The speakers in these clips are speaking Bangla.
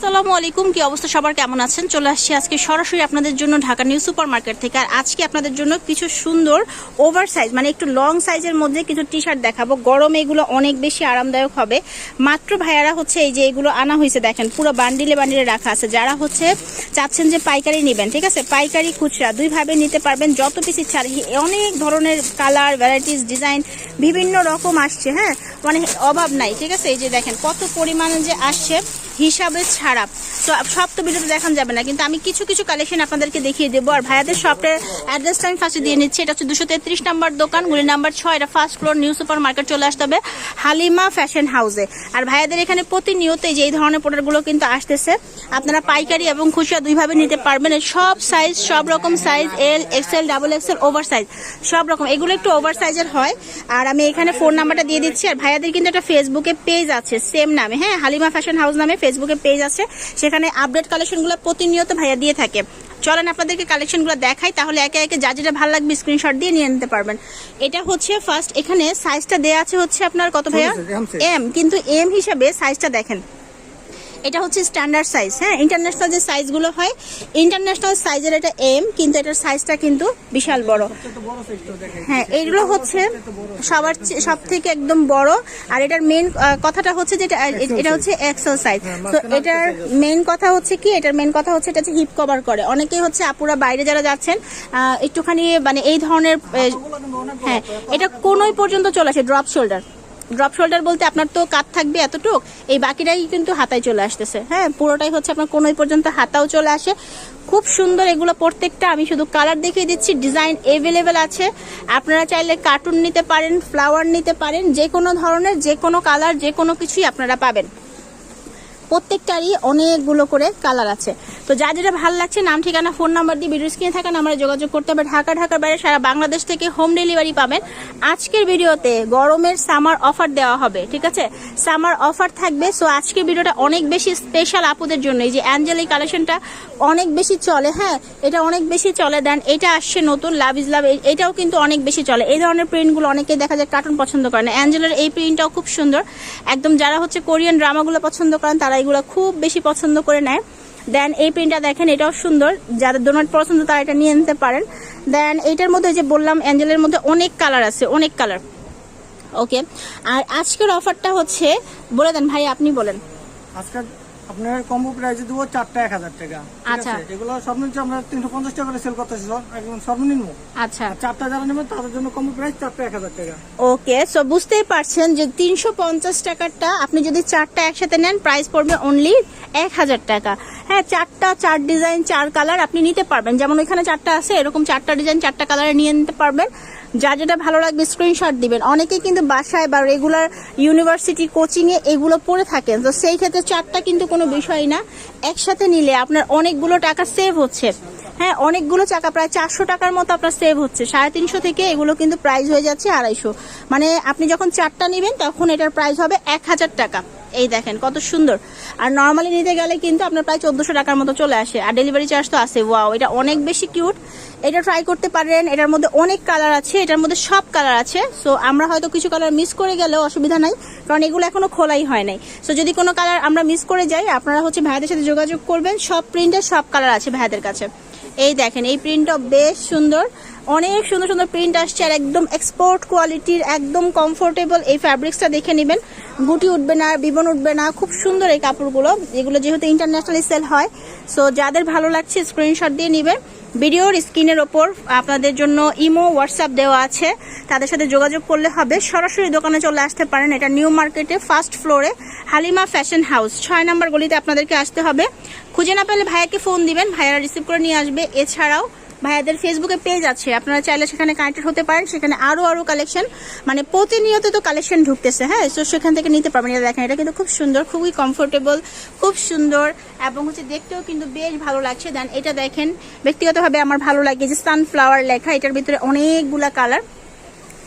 আসসালামু আলাইকুম, কি অবস্থা? সবার কেমন আছেন? চলে আসছি আজকে সরাসরি আপনাদের জন্য ঢাকা নিউ সুপার মার্কেট থেকে। আর আজকে আপনাদের জন্য কিছু সুন্দর ওভার সাইজ মানে একটু লং সাইজের মধ্যে কিছু টি শার্ট দেখাবো। গরমে এগুলো অনেক বেশি আরামদায়ক হবে। মাত্র ভাইয়ারা হচ্ছে এই যে এগুলো আনা হয়েছে, দেখেন, পুরো বান্ডিলে বান্ডিলে রাখা আছে। যারা হচ্ছে চাচ্ছেন যে পাইকারি নেবেন, ঠিক আছে? পাইকারি খুচরা দুইভাবে নিতে পারবেন, যত পিস ইচ্ছা। অনেক ধরনের কালার ভ্যারাইটিস ডিজাইন বিভিন্ন রকম আসছে হ্যাঁ? মানে অভাব নাই, ঠিক আছে? এই যে দেখেন, কত পরিমাণে যে আসছে। হিসাবে ছাড়া। তো সব তো ভিডিওতে দেখানো যাবে না। কিন্তু আমি কিছু কিছু কালেকশন আপনাদেরকে দেখিয়ে দেবো। আর ভাইয়াদের শপের অ্যাড্রেসটা আমি ফার্স্টে দিয়ে নিচ্ছি। এটা হচ্ছে দুশো তেত্রিশ নাম্বার দোকান গুলি নাম্বার ছয়। এটা first floor new super market চলে আসতে হবে হালিমা ফ্যাশন হাউসে আর ভাইয়াদের এখানে প্রতিনিয়ত এই যে এই ধরনের প্রোডাক্টগুলো কিন্তু আসতেছে, আপনারা পাইকারি এবং খুচরা দুইভাবে নিতে পারবেন। সব সাইজ সব রকম size L XL double XL over size সব রকম। এগুলো একটু ওভার সাইজের হয়। আর আমি এখানে ফোন নাম্বারটা দিয়ে দিচ্ছি। আর ভাইয়াদের কিন্তু একটা ফেসবুকে পেজ আছে সেম নামে। হ্যাঁ হালিমা ফ্যাশন হাউস নামে ফেসবুকে পেজ আছে। সেখানে আপডেট কালেকশনগুলো প্রতিনিয়ত ভাইয়া দিয়ে থাকে। চলেন আপনাদেরকে কালেকশনগুলো দেখাই তাহলে একে একে যা যেটা ভালো লাগবে স্ক্রিনশট দিয়ে নিয়ে নিতে পারবেন। এটা হচ্ছে ফার্স্ট এখানে সাইজটা দেয়া আছে হচ্ছে আপনার কত ভাইয়া। এম কিন্তু এম হিসাবে সাইজটা দেখেন। এটা হচ্ছে স্ট্যান্ডার্ড সাইজ হ্যাঁ? ইন্টারন্যাশনাল যে সাইজগুলো হয় ইন্টারন্যাশনাল সাইজের এটা এম কিন্তু এটার সাইজটা কিন্তু বিশাল বড়। হ্যাঁ এইগুলো হচ্ছে সবার সব থেকে একদম বড়। আর এটার মেন কথাটা হচ্ছে যে এটা- এটা হচ্ছে এক্সেল সাইজ হ্যাঁ, তো এটার মেন কথা হচ্ছে কি এটার মেন কথা হচ্ছে এটা হচ্ছে হিপ কভার করে। অনেকেই হচ্ছে আপুরা বাইরে যারা যাচ্ছেন একটুখানি মানে এই ধরনের হ্যাঁ এটা কোনোই পর্যন্ত চলে আসে ড্রপ শোল্ডার ড্রপ শোল্ডার বলতে আপনার তো কাত থাকবে এতটুক, এই বাকিটাই কিন্তু হাতায় চলে আসতেছে। হ্যাঁ পুরোটাই হচ্ছে আপনার কোনোই পর্যন্ত হাতাও চলে আসে। খুব সুন্দর এগুলো প্রত্যেকটা, আমি শুধু কালার দেখিয়ে দিচ্ছি ডিজাইন এভেলেবেল আছে। আপনারা চাইলে কার্টুন নিতে পারেন ফ্লাওয়ার নিতে পারেন, যে কোনো ধরনের, যে কোনো কালার যে কোনো কিছুই আপনারা পাবেন। প্রত্যেকটারই অনেকগুলো করে কালার আছে। তো যা যেটা ভালো লাগছে, নাম, ঠিকানা, ফোন নাম্বার দিয়ে ভিডিও স্ক্রিনে থাকা নাম্বারে যোগাযোগ করতে হবে। ঢাকা ঢাকার বাইরে সারা বাংলাদেশ থেকে হোম ডেলিভারি পাবেন। আজকের ভিডিওতে গরমের সামার অফার দেওয়া হবে, ঠিক আছে? সামার অফার থাকবে, সো আজকের ভিডিওটা অনেক বেশি স্পেশাল আপুদের জন্য। এই যে অ্যাঞ্জেল কালেকশনটা অনেক বেশি চলে হ্যাঁ? এটা অনেক বেশি চলে দেন, এটা আসছে নতুন লাভ ইজ লাভ এটাও কিন্তু অনেক বেশি চলে। এই ধরনের প্রিন্টগুলো অনেকে দেখা যায় কার্টুন পছন্দ করে না। অ্যাঞ্জেলের এই প্রিন্টটাও খুব সুন্দর। একদম যারা হচ্ছে কোরিয়ান ড্রামাগুলো পছন্দ করেন, তারা এগুলো খুব বেশি পছন্দ করে নেয়। দেন এই প্রিন্টটা দেখেন, এটাও সুন্দর। যাদের ডোনাট পছন্দ, তারা এটা নিয়ে নিতে পারেন। দেন এইটার মধ্যে যে বললাম, অ্যাঞ্জেলের মধ্যে অনেক কালার আছে, অনেক কালার ওকে আর আজকের অফারটা হচ্ছে, বলে দেন ভাই, আপনি বলেন। আজকে আপনার কম্বো প্রাইসে দেবো চারটা এক হাজার টাকা। আচ্ছা। এগুলো সর্বনিম্ন আমরা তিনশো পঞ্চাশ টাকা করে সেল করতেছি একদম সর্বনিম্ন। আচ্ছা। চারটা যারা নেবেন তাদের জন্য কম্বো প্রাইস চারটা এক হাজার টাকা। ওকে সো বুঝতেই পারছেন যে তিনশো পঞ্চাশ টাকারটা আপনি যদি চারটা একসাথে নেন প্রাইস পড়বে অনলি এক হাজার টাকা। হ্যাঁ চারটা চার ডিজাইন চার কালার আপনি নিতে পারবেন। যেমন ওইখানে চারটা আছে এরকম চারটা ডিজাইন চারটা কালারে নিয়ে নিতে পারবেন। যা যেটা ভালো লাগবে স্ক্রিনশট দিবেন। অনেকে কিন্তু বাসায় বা রেগুলার ইউনিভার্সিটি কোচিংয়ে এগুলো পড়ে থাকেন। তো সেই ক্ষেত্রে চারটা কিন্তু কোনো বিষয় না। একসাথে নিলে আপনার অনেকগুলো টাকা সেভ হচ্ছে। হ্যাঁ অনেকগুলো টাকা প্রায় চারশো টাকার মতো আপনার সেভ হচ্ছে। সাড়ে তিনশো থেকে এগুলো কিন্তু প্রাইস হয়ে যাচ্ছে আড়াইশো। মানে আপনি যখন চারটা নেবেন, তখন এটার প্রাইস হবে এক হাজার টাকা। এই দেখেন, কত সুন্দর। আর নর্মালি নিতে গেলে কিন্তু আপনার প্রায় চোদ্দশো টাকার মতো চলে আসে। আর ডেলিভারি চার্জ তো আছে ওয়াও এটা অনেক বেশি কিউট এটা ট্রাই করতে পারেন, এটার মধ্যে অনেক কালার আছে, এটার মধ্যে সব কালার আছে। সো আমরা হয়তো কিছু কালার মিস করে গেলেও অসুবিধা নাই, কারণ এগুলো এখনও খোলাই হয় নাই। সো যদি কোনো কালার আমরা মিস করে যাই, আপনারা হচ্ছে ভাইয়াদের সাথে যোগাযোগ করবেন, সব প্রিন্টের সব কালার আছে ভাইয়াদের কাছে। এই দেখেন, এই প্রিন্টটা বেশ সুন্দর। অনেক সুন্দর সুন্দর প্রিন্ট আসছে আর একদম এক্সপোর্ট কোয়ালিটির একদম কমফোর্টেবল এই ফ্যাব্রিক্সটা দেখে নেবেন। গুটি উঠবে না, বিবন উঠবে না, খুব সুন্দর এই কাপড়গুলো। এগুলো যেহেতু ইন্টারন্যাশনালি সেল হয় সো যাদের ভালো লাগছে স্ক্রিনশট দিয়ে নেবেন ভিডিওর স্ক্রিনের ওপর আপনাদের জন্য ইমো হোয়াটসঅ্যাপ দেওয়া আছে। তাদের সাথে যোগাযোগ করলে হবে। সরাসরি দোকানে চলে আসতে পারেন। এটা নিউ মার্কেটে, ফার্স্ট ফ্লোরে, হালিমা ফ্যাশন হাউস। ছয় নম্বর গলিতে আপনাদেরকে আসতে হবে। খুঁজে না পেলে ভাইয়াকে ফোন দিবেন। ভাইয়ারা রিসিভ করে নিয়ে আসবে। এছাড়াও ভাইয়াদের ফেসবুকে পেজ আছে আপনারা চাইলে সেখানে কানেক্টেড হতে পারেন। সেখানে আরও আরও কালেকশন মানে প্রতিনিয়ত তো কালেকশন ঢুকতেছে হ্যাঁ? তো সেখান থেকে নিতে পারবেন। এটা দেখেন, এটা কিন্তু খুব সুন্দর, খুবই কমফোর্টেবল খুব সুন্দর এবং হচ্ছে দেখতেও কিন্তু বেশ ভালো লাগছে। দেন এটা দেখেন, ব্যক্তিগতভাবে আমার ভালো লাগে যে সানফ্লাওয়ার লেখা, এটার ভিতরে অনেকগুলা কালার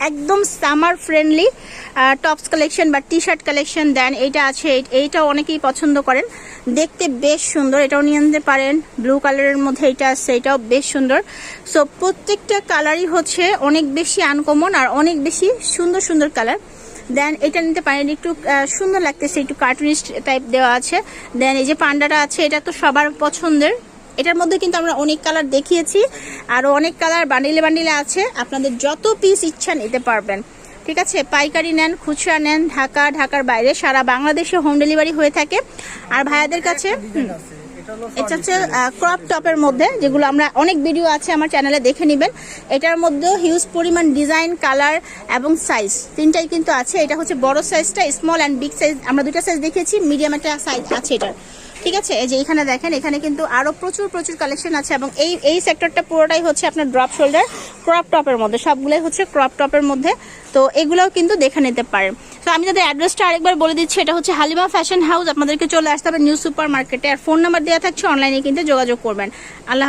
একদম সামার ফ্রেন্ডলি টপস কালেকশন বা টি শার্ট কালেকশন দেন। এইটা আছে, এই- এইটা অনেকেই পছন্দ করেন। দেখতে বেশ সুন্দর, এটাও নিয়ে নিতে পারেন। ব্লু কালারের মধ্যে এটা আছে, এটাও বেশ সুন্দর। সো প্রত্যেকটা কালারই হচ্ছে অনেক বেশি আনকমন আর অনেক বেশি সুন্দর সুন্দর কালার দেন এটা নিতে পারেন, একটু সুন্দর লাগতেছে, একটু কার্টুনিস্ট টাইপ দেওয়া আছে। দেন এই যে পান্ডাটা আছে, এটা তো সবার পছন্দের। এটার মধ্যে কিন্তু আমরা অনেক কালার দেখিয়েছি। আরও অনেক কালার বান্ডিলে বান্ডিলে আছে। আপনাদের যত পিস ইচ্ছা নিতে পারবেন। ঠিক আছে? পাইকারি নেন খুচরা নেন ঢাকা ঢাকার বাইরে। সারা বাংলাদেশে হোম ডেলিভারি হয়ে থাকে। আর ভাইয়াদের কাছে এটা হচ্ছে ক্রপ টপের মধ্যে যেগুলো আমরা অনেক ভিডিও আছে আমার চ্যানেলে দেখে নেবেন। এটার মধ্যেও হিউজ পরিমাণ ডিজাইন কালার এবং সাইজ তিনটাই কিন্তু আছে। এটা হচ্ছে বড় সাইজটা স্মল অ্যান্ড বিগ সাইজ আমরা দুটা সাইজ দেখেছি মিডিয়াম একটা সাইজ আছে এটার। ঠিক আছে? এই যে এখানে দেখেন, এখানে কিন্তু আরও প্রচুর প্রচুর কালেকশন আছে এবং এই এই সেক্টরটা পুরোটাই হচ্ছে আপনার ড্রপ শোল্ডার ক্রপ টপের মধ্যে। সবগুলোই হচ্ছে ক্রপ টপের মধ্যে। তো এগুলোও কিন্তু দেখে নিতে পারেন। তো আমি যাদের অ্যাড্রেসটা আরেকবার বলে দিচ্ছি। এটা হচ্ছে হালিমা ফ্যাশন হাউস আপনাদেরকে চলে আসতে হবে নিউ সুপার মার্কেটে আর ফোন নাম্বার দেওয়া থাকছে অনলাইনে কিন্তু যোগাযোগ করবেন। আল্লাহ